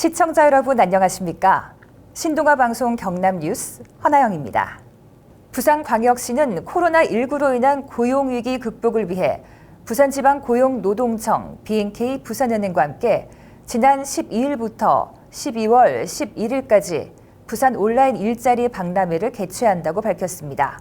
시청자 여러분 안녕하십니까? 신동아 방송 경남 뉴스 허나영입니다. 부산광역시는 코로나19로 인한 고용위기 극복을 위해 부산지방고용노동청 BNK 부산은행과 함께 지난 12일부터 12월 11일까지 부산 온라인 일자리 박람회를 개최한다고 밝혔습니다.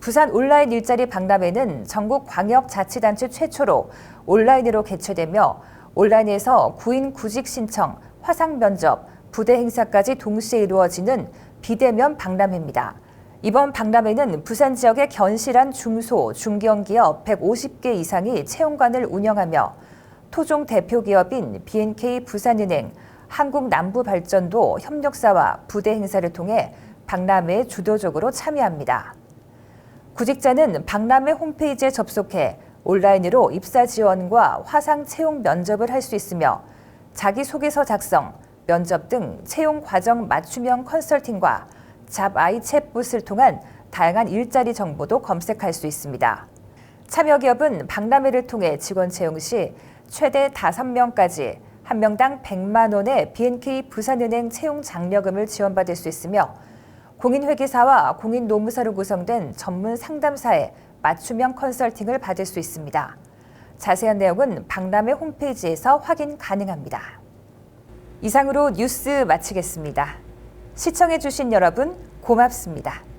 부산 온라인 일자리 박람회는 전국 광역자치단체 최초로 온라인으로 개최되며 온라인에서 구인 구직 신청, 화상 면접, 부대 행사까지 동시에 이루어지는 비대면 박람회입니다. 이번 박람회는 부산 지역의 견실한 중소, 중견기업 150개 이상이 채용관을 운영하며 토종 대표 기업인 BNK 부산은행, 한국남부발전도 협력사와 부대 행사를 통해 박람회에 주도적으로 참여합니다. 구직자는 박람회 홈페이지에 접속해 온라인으로 입사 지원과 화상 채용 면접을 할 수 있으며 자기소개서 작성, 면접 등 채용 과정 맞춤형 컨설팅과 잡 아이 챗봇을 통한 다양한 일자리 정보도 검색할 수 있습니다. 참여 기업은 박람회를 통해 직원 채용 시 최대 5명까지 한 명당 100만 원의 BNK 부산은행 채용 장려금을 지원받을 수 있으며 공인회계사와 공인노무사로 구성된 전문 상담사의 맞춤형 컨설팅을 받을 수 있습니다. 자세한 내용은 박람회 홈페이지에서 확인 가능합니다. 이상으로 뉴스 마치겠습니다. 시청해주신 여러분 고맙습니다.